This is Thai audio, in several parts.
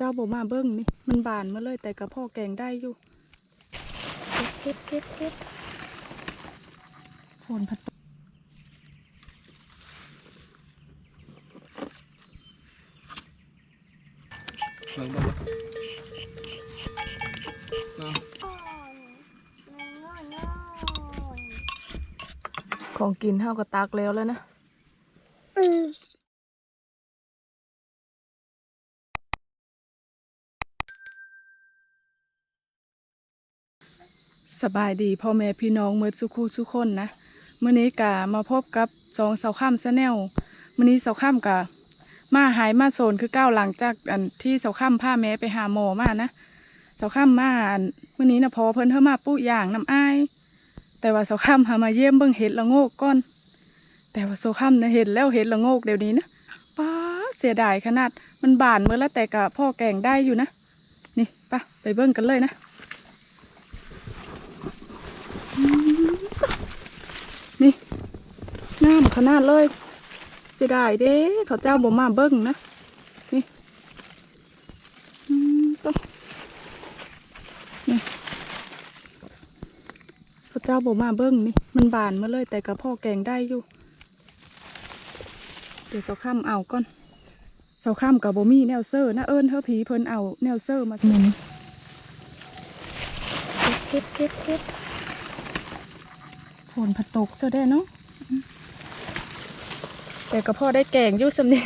เจ้าบ่มาเบิ้งนี่ มันบานมาเลยแต่กับพ่อแกงได้อยู่เก็บเก็บเก็บฝนพัดตกเบิ่งบ่เนาะของกินเท่ากับตักแล้วแล้วนะ บายดีพ่อแม่พี่น้องเมื่อสุคูทุคนนะมื้อนี้กะมาพบกับสองเสาข้ามแนวมื้อนี้เสาข้ามกะมาหายมาโซนคือก้าวหลังจากอันที่เสาข้ามพาแม่ไปหาหมอมานะเสาข้ามมาอันมื้อนี้นะพอเพิ่นเฮามาปุ๊อย่างน้ำอ้ายแต่ว่าเสาข้ามหามาเยี่ยมเบิ่งเห็ดละโงกก่อน แต่ว่าเสาข้ามนะเห็นแล้วเห็ดละโงกเดี๋ยวนี้นะป้าเสียดายขนาดมันบานเมื่อแล้วแต่กะพ่อแกงได้อยู่นะนี่ไป้าไปเบิ่งกันเลยนะ น้ำขนาดเลยจะได้เด้เขาเจ้าบ่มาเบิ้งนะนี่อืมต้องนี่เขาเจ้าบ่มาเบิ้งนี่ มันบานมาเลย แต่กับพ่อแกงได้อยู่ เดี๋ยวเสาข้ามเอาก่อนเสาข้ามกับบ่มีแนวเซอร์นะเอิญเธอผีเพิ่นเอาแนวเซอร์มาหนุนเก็บเก็บเก็บฝนผัดตกเสียได้เนาะอืม แต่ก็พ่อได้แกงยู่สำนี้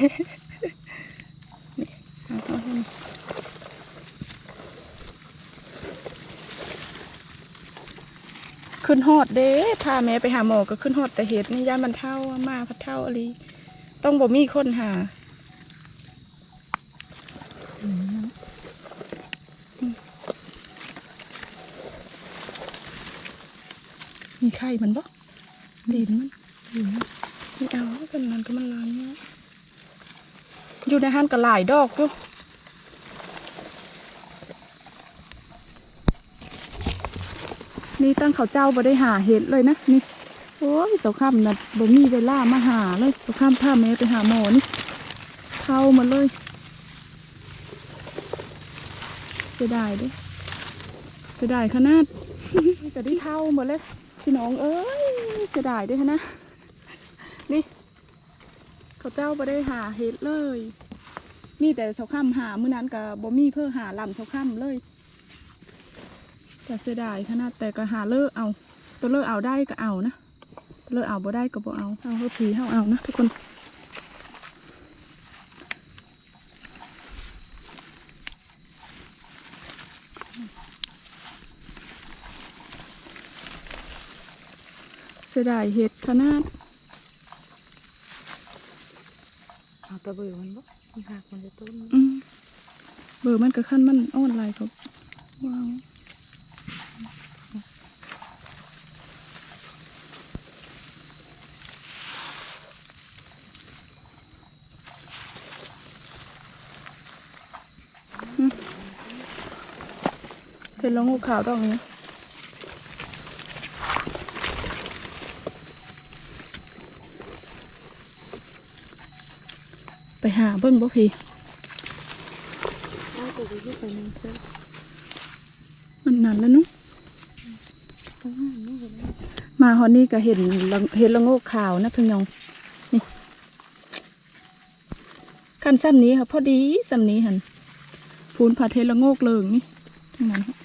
นี่เอาเข้าให้นี่ขึ้นฮอดเด้พาแม่ไปหาหมอก็ขึ้นฮอดแต่เหตุนี่ย่านมันเท่ามาพัดเท่าอะไรต้องบ่มีคนหามมีไข่มันบ่ดินมันดินมัน ไม่เอาเป็นมันก็มันล้างเนี้ยอยู่ในห้านก็หลายดอกอยู่นี่ตั้งเขาเจ้าบ่ได้หาเห็ดเลยนะนี่โอ้ยสาวข้ามน่ะบ่มีเวลามาหาเลยสาวข้ามพาแม่ไปหาหมอนี่เข้ามาเลยเสียดายด้เสียดายขนาดจะได้เท่าหมดเลยพี่น้องเอ้ยเสียดายด้วยนะ เขาเจ้าบ่ได้หาเห็ดเลย มีแต่เสาข้ามหามื้อนั้นกับบ่มีเพื่อหาลำเสาข้ามเลยแต่เสียดายขนาดแต่ก็หาเลิกเอาตัวเลิกเอาได้ก็เอานะตัวเลิกเอาบ่ได้ก็บ่เอาเอาเพื่อผีเอาเอานะทุกคนเสียดายเห็ดขนาด เอาตะเบือมันบ่มันหักมันจะต้นอืมเบอร์มันก็ขั้นมันอ่อนลายครับว้าวเป็นลงหูขาวดอกนี้ ไปหา เบิ้งบ่พี่เอาตัวไปที่ไปนึงเสื้อมันนานแล้วนุ๊ตรงนั้นนี่เห็นไหมาฮอนนี่ก็เห็นเห็นละโงกขาวนะพี่น้องนี่คันซ้ำนี้ค่ะพอดีซ้ำนี้หันพูนผัดเทละโงกเลิงนี่ทั้งนั้นค่ะ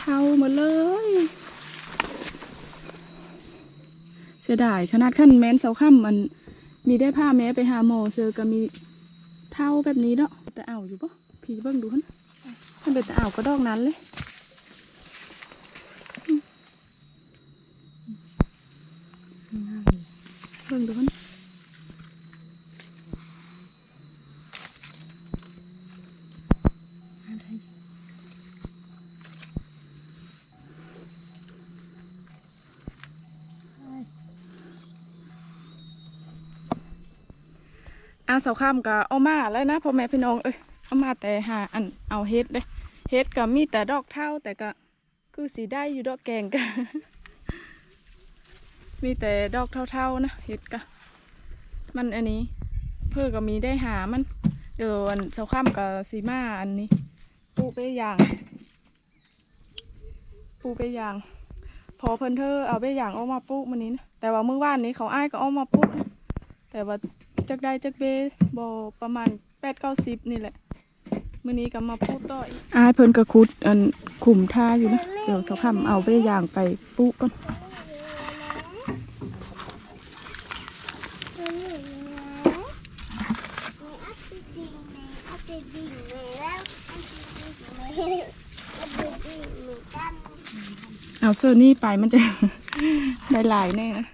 เข้ามาเลยเสียดายขนาดขั้นแม้นเสาค่ำมัน มีได้ผ้าแม้ไปหาหมอเซอก็มีเท่าแบบนี้เนาะแต่เอาอยู่ปะพี่เบิ้งดูฮะมันเป็นแต่เอาก็ดอกนั้นเลยเบิ้งดูนะ อาเสาข้ามก็เอามาแล้วนะพ่อแม่พี่น้องเอ้ยเอามาแต่หาอันเอาเฮ็ดเด้เฮ็ดก็มีแต่ดอกเท่าแต่ก็คือสีได้อยู่ดอกแกงก็มีแต่ดอกเท่าๆนะเฮ็ดก็มันอันนี้ เพื่อก็มีได้หามันเดี๋ยวอันเช้าค่ำกับสีมาอันนี้ ปูไปอย่าง ปูไปอย่างพอเพิ่นเธอเอาไปอย่างเอามาปลูกมันนี้นะแต่ว่าเมื่อวานนี้เขาอ้ายก็เอามาปลูกแต่ว่า จักได้จักเบบอประมาณแปดเก้าสิบนี่แหละมื่อนี้ก็มาปลูกต่ออีกอายเพิ่นก็คุดอันขุมท่าอยู่นะ เดี๋ยวเช้าค่ำเอาไปอย่างไปปลูกก่อนเอาเสื้อนี่ไปมันจะได้หลายแน่นะ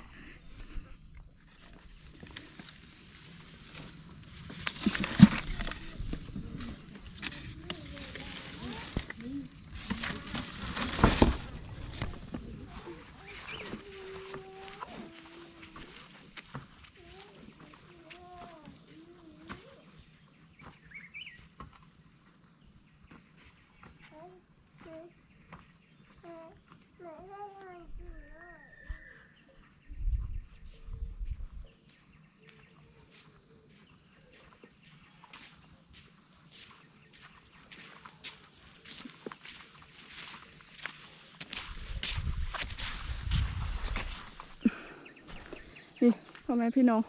นี่พ่อ แม่พี่น้อง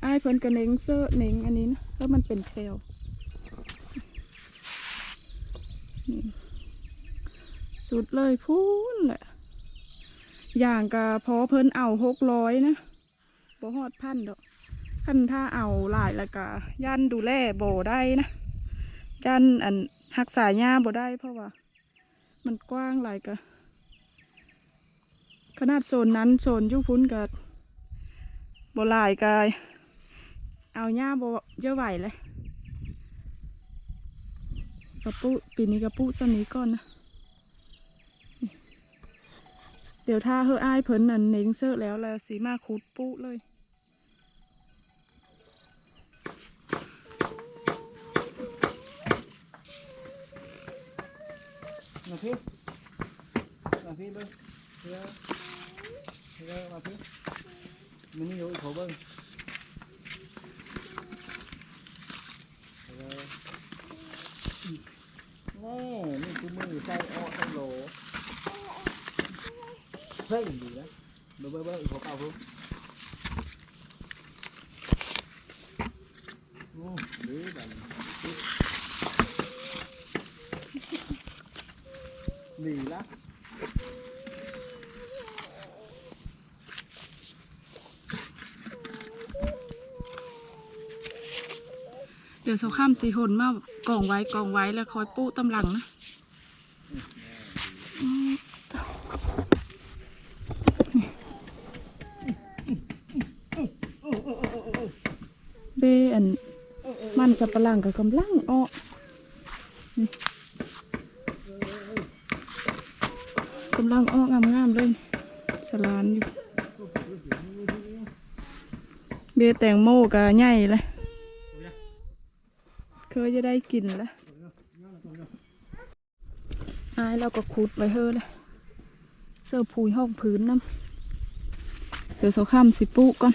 ไอ้เพิ่นกระเน่งเสื้อเน่งอันนี้นะแล้วมันเป็นแถวสุดเลยพูนแหละ อย่างกะพอเพิ่นเอาหกร้อยนะบ่ฮอดพันดอกคันถ้าเอาหลายแล้วก็ยันดูแลบ่ได้นะยันอันหักษาหญ้าบ่ได้เพราะว่า มันกว้างหลายกะ ขนาดโซนนั้นโซนยุพุ้นกับบลายกายเอาหญ้าบเยอะไหวเลยกระปุปีนี้กระปุสนี้ก่อนนะเดี๋ยวถ้าเฮออ้ายเพิ่นนั่นเน้งเซอร์แล้วแล้วสีมาคูดปุเลยมาพี่มาพี่เบิ้ งเดี๋ยวเดี๋ยวมาพี่มันนี่อยู่อีกเขาเบิ้งเดี๋ยวนี่นี่คือมือใส่ออกใส่โหลเฮ้ยดีนะเบิ้งเบิ้งเบิ้งอีกเขาเก่าพุ่งโอ้ดีแบบดีละ เดี๋ ยวเสาข้ามสีหนมากองไว้กองไว้แล้วคอยปุตำหลังนะเบอันมันสับปะหลังกับกำลังออกำลังอ้องามๆเลยสลานอยู่เบแตงโมกับใหญ่เลย เคยจะได้กินแล้วอายเราก็ขุดไว้เฮ้อเลยเสื้อผูยห้องพื้นน้ำเดี๋ยวโซข้ามสิปุก่อน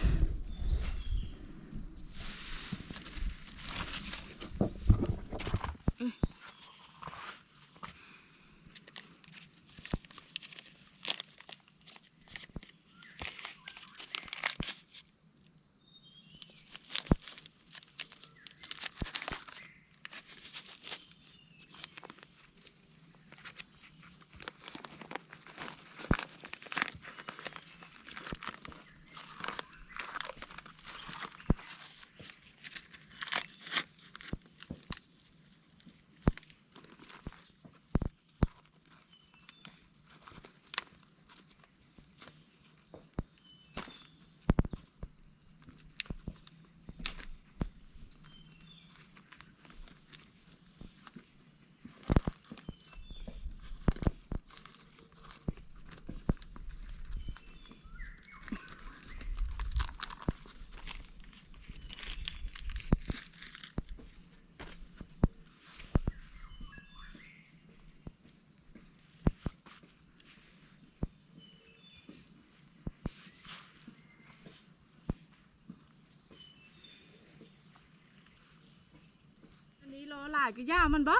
หลายก็ย่ามันบ่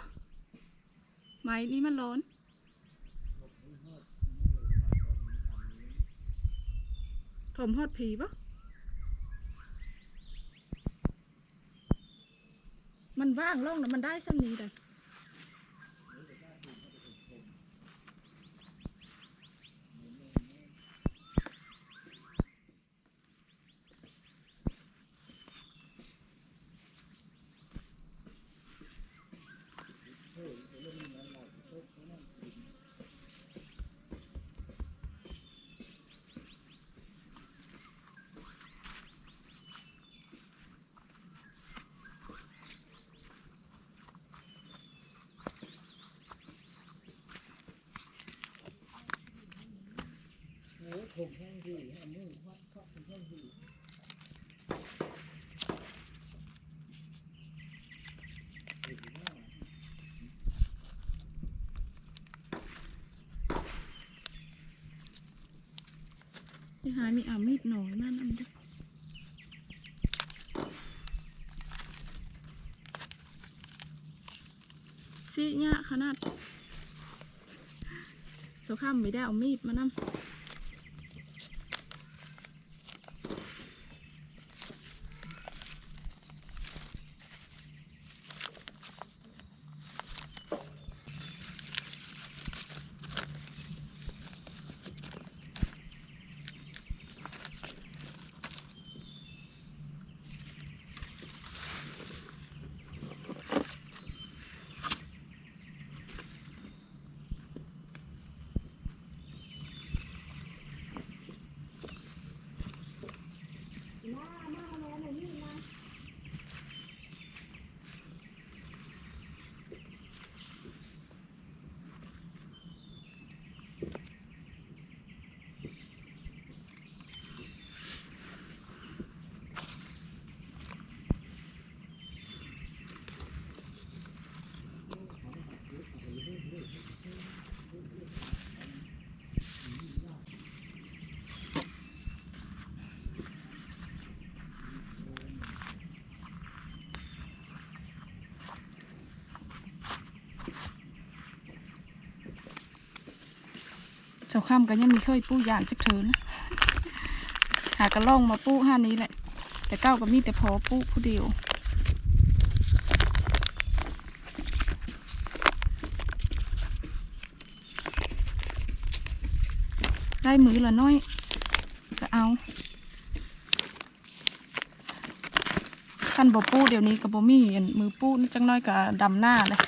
ไม้นี่มันร้อนถมฮอดผีบ่มันว่างล่องนะมันได้สักนี้เลย ที่หายมีอามีดหนอนนั่นอันเด้ซีเนี่ยขนาดสข้ามไม่ได้เอามีดมานำ เจ้าข้ามก็ยังมีเคยปูอย่างจักเธอนะหากระล่องมาปูห้านี้แหละ แต่เก้าก็มีแต่พอปูผู้เดียวได้มือละน้อยก็เอาคันบ่ปูเดี๋ยวนี้ก็บ่มีอันมือปูจังน้อยก็ดำหน้าเลย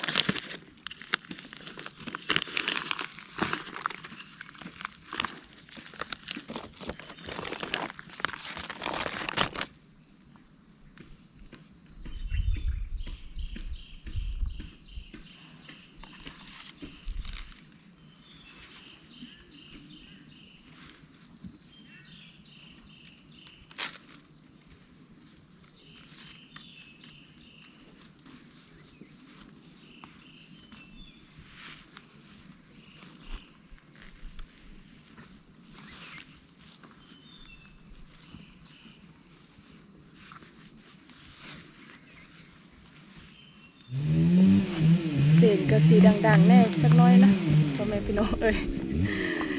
ก็สีดังๆแน่สักน้อยนะพ่อแม่พี่น้องเอ้ย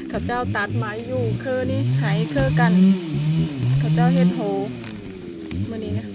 เขาเจ้าตัดไม้อยู่เคือนี่ไถคือกันเขาเจ้าเฮ็ดโหมื่อนี้นะ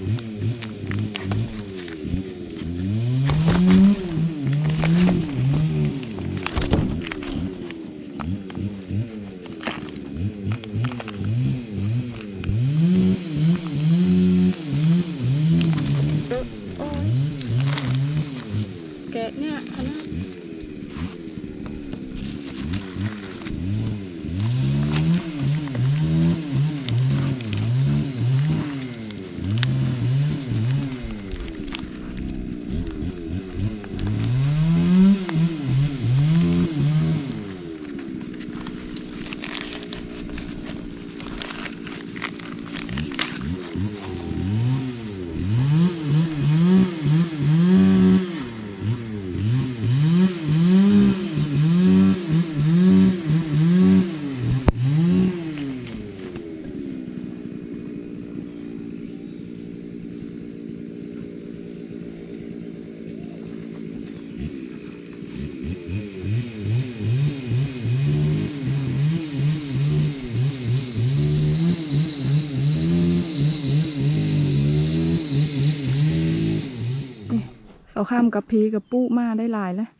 ข้ามกับพีกับปุ๊มาได้หลายแล้ว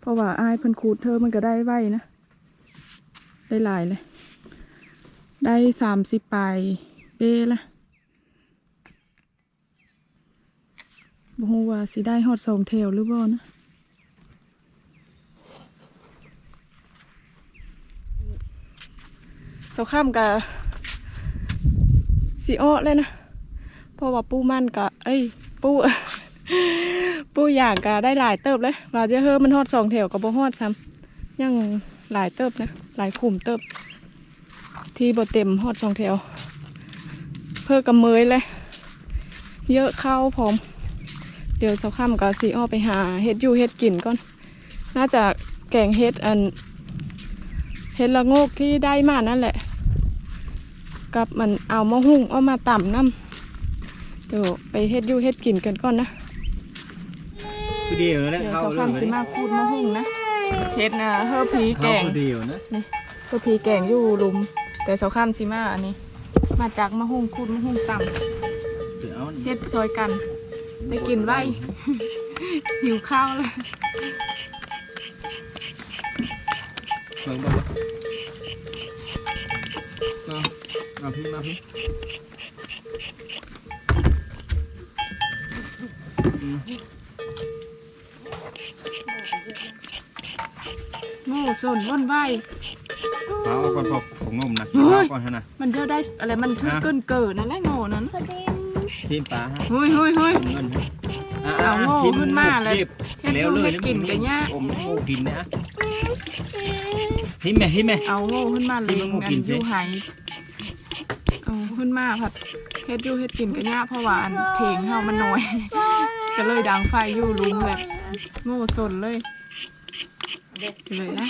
เพราะว่าอายเพิ่นขูดเธอมันก็ได้ไว้นะ ได้หลายเลย ได้สามสิบปลายเป้ละบ่ฮู้ว่าสิได้ฮอดสองแถวหรือบ่นะสข้ามกับสีอ้อเลยนะ เพราะว่าปูมันกะเอ้ย ปู ปูอย่างกะได้หลายเติบเลยว่าจะเฮ้อมันฮอดสองแถวกับบ่ฮอดซ้ำยังหลายเติบนะหลายขุมเติบ ที่บ่เต็มฮอดสองแถว เพื่อกำเมยเลย เยอะเข้าพร้อม เดี๋ยวสาข้ามกับสีอ้อไปหาเฮ็ดอยู่เฮ็ดกินก่อน น่าจะแกงเฮ็ดอันเห็ดละโงกที่ได้มานั่นแหละ กับมันเอามะฮุ่งเอามาต่ำน้ำเดี๋ยวไปเฮ็ดอยู่เฮ็ดกินกันก่อนนะ คือเดียวนะเดี๋ยวเข้าจะเลยทำสิมาคูดมะฮุ่งนะเฮ็ดนะเฮอพีแกเข้างคือเดียวนะเฮอพีแกงอยู่หลุม แต่เสาข้ามสิมาอันนี้ มาจากมะฮุ่งคูดมะฮุ่งต่เดี๋ยวเอาำเฮ็ดซอยกันได้กินไว้ หิวข้าวเลยเบิ่งบ่เอาเอาพี่มาพี่อืม โง่สนว่นไหวเอาเอาก่อนพอผมงมนะเฮ้ย เอาก่อนเถอะนะมันเธอได้อะไรมันเธอเกินเกินนั่นแหละโง่นั้นทีมปลาฮะเฮ้ยเฮ้ยเฮ้ย เงินฮะเอาโง่ทีขึ้นมาเลยรีเฮ็ดแล้วยู่เลยเฮ็ดกินกันยากผมโง่กินนะทิมแม่ทิมแม่ เอาโง่ขึ้นมาเลยมันอักินอยู่ไหเอาขึ้นมาผัดเฮ็ดอยู่เฮ็ดกินกันยากเพราะว่าอันเพลงเฮามันน้อย ก็เลยดังไฟอยู่ลุมแบบโง่สนเลย เลยนะ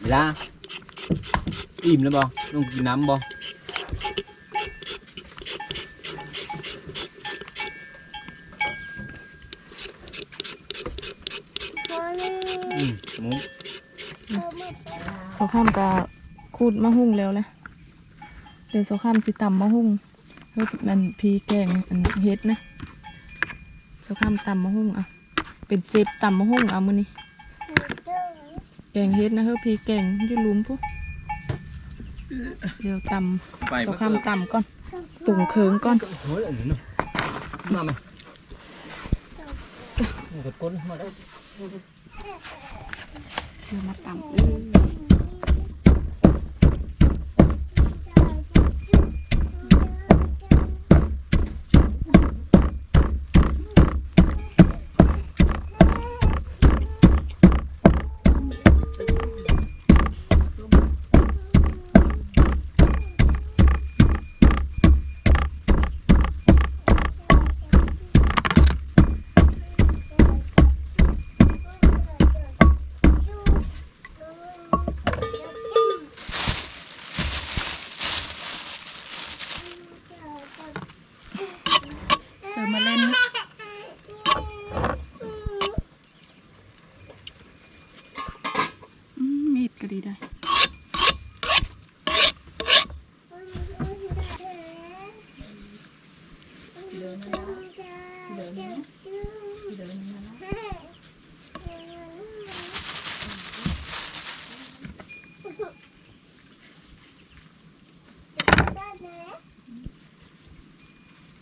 เวลาอิ่มแล้วบ่ต้องกินน้ำบ่อืมสมุนสข้ามกะคูดมะฮุ่งแล้วแหละเดี๋ยวสข้ามสิตำมะฮุ่งเฮ้ยมันพีแกงอันเฮ็ดนะ สข้ามตำมะฮุ่งอะ เป็นเซฟตำมะฮุ่งเอามื้อนี้แกงเฮ็ดนะเฮ้ยพี่แกงอยี่ลุมปุ๊เดี๋ยวตไปำสองคำตำก่อนปรุงเคิงก่อนเฮ้ยอันนี้เนาะมาไหมกดก้นมาแล้วเดี๋ยวมาตำ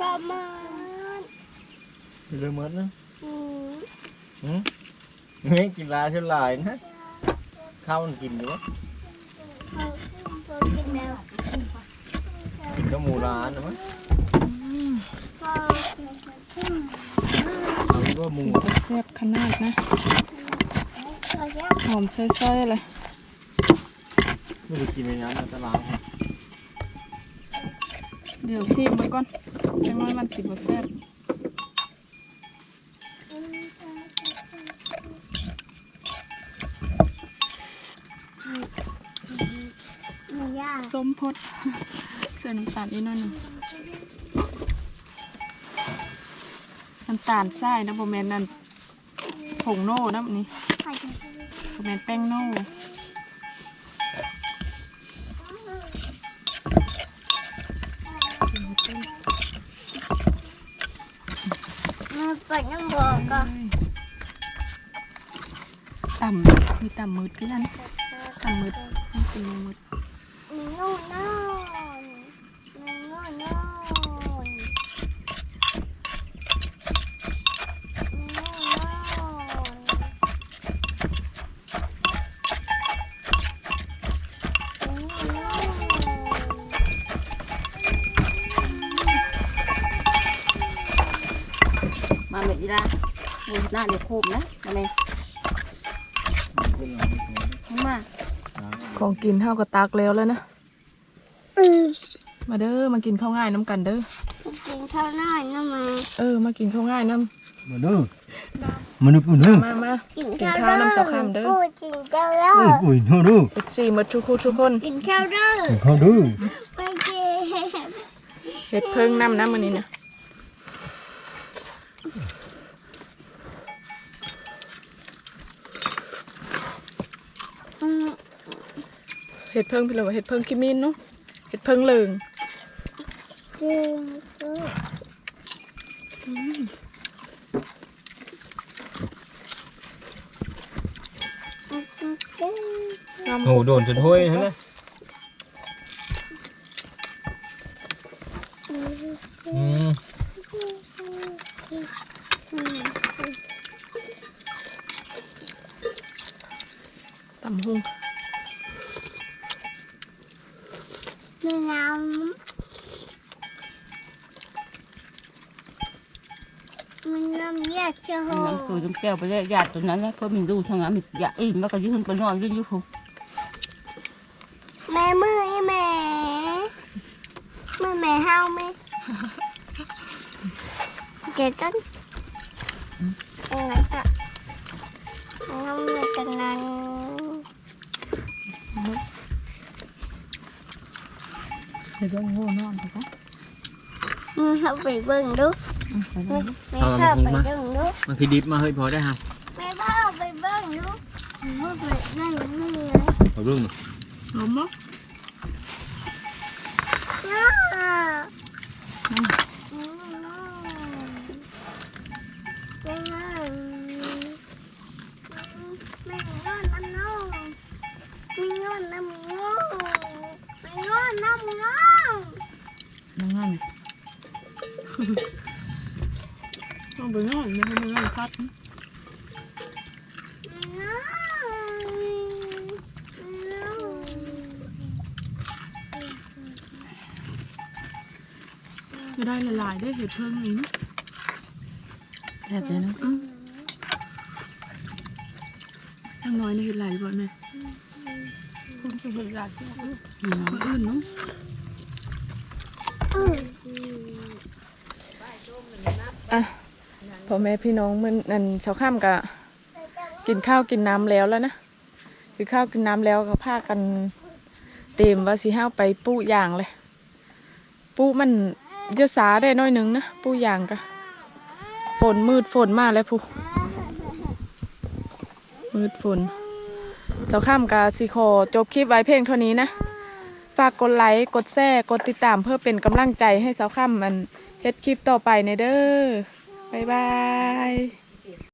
ประมาณ เริ่มมดนะ อืม หืมนี่กิน ลาเท่าไหร่นะข้าวมันกินอยู่วะเขาเขากินแล้วกินกับหมูร้านนะมั้งเขาขึ้นเอาก็หมูก็แซ่บขนาดนะเขาอยากหอมใส่ๆเลยไม่ได้กินในน้ำในตลาดครับเดี๋ยวซีมไว้ก่อนจังน้อยมันสิบ่แซ่บ มันยาก ส้ มพดใส่น้ำตาลอีกหน่อยหนึงน้ำตาลทรายนะบ่แม่นนั่นผงโน่นะอันนี้ใครจะบ่แม่นแป้งโน่มาเปิดน้ำบอกก่อนต่ำมีต่ำมืดคือกันต่ำมืดนี่เป็นมืดมีโน่นโน่นมีโน่นโน่นมีโน่นโน่นมีโน่นโน่นมาแบบนี้ละโอ้ยหน้าเดี๋ยวโคบนะมาเลยมา ของกินเท่ากับตักแล้วแล้วนะอืม มาเด้อมากินข้าวง่ายน้ำกันเด้อกินข้าวหน้าน้ำมาเออมากินข้าวง่ายน้มาเด้อมาเด้อปุ่นเด้อำมามากินกินข้าวข้าวน้ำเสาข้ามเด้อกูกินข้าวเด้อเอ้ยอุ้ยเด้อเด้อเอฟซีมาทุกคู่ทุกคนกินข้าวเด้อเข้าเด้อไปเจ็บเห็ดเพิ่งน้ำน้ำมันนี้นะอืมเห็ดเพิ่งพี่เลยว่าเห็ดเพิ่งกิมินเนาะเห็ดเพิ่งเหลือ งกินกูอืมอืมอืมน้ำโหโดนจนห้วยฮะอืม ตำหุง มีน้ำมันน้ำแยกจะโห น้ำตัวจม แก้วไปแล้วญาติตัวนั้นนะเขามีดูทางนั้นมียาอีกมันก็ยืนไปนอนยืนอยู่หูแม่มือไอ้แม่มือแม่เฮาไหมเกิดกันยังไงจ๊ะน้ำมันกันนั้นเดี๋ยวโง่นอนไปซะมือเข้าไปเบิ่งดู แม่แม่เข้าไปเบิ่งดูมันคือดิบมาเฮ้ยพอได้ฮะแม่เข้าไปเบิ่งดูมือไปนั่งมือเอาเรื่องหอมมั้ยน้าแม่น้องแม่น้องน้ำน้องแม่น้องน้ำน้องแม่น้องน้ำน้องนั่งนั่นเอาไปนอนไม่ให้มันนอนคัดจะได้ละลายได้เห็ดเพิ่งนี้นะแซ่บเลยนะอืมยังน้อยในเห็ดหลายบ่แม่คนจะเห็ดหลายที่อื่นคนอื่นเนาะอะ พ่อแม่พี่น้องมันนั่นเช้าค่ำกะกินข้าวกินน้ำแล้วแล้วนะคือข้าวกินน้ำแล้วก็พากันเต็มว่าสิห้าวไปปูอย่างเลย ปูมันเยอะสาได้น้อยหนึงนะปูอย่างกะฝนมืดฝนมากแล้วพูมืดฝนเจ้าข้ามกะสิขอจบคลิปไว้เพียงเท่านี้นะ ฝากกดไลค์กดแชร์กดติดตามเพื่อเป็นกำลังใจให้สาวข้ามมันเฮ็ดคลิปต่อไปในเด้อ บ๊ายบาย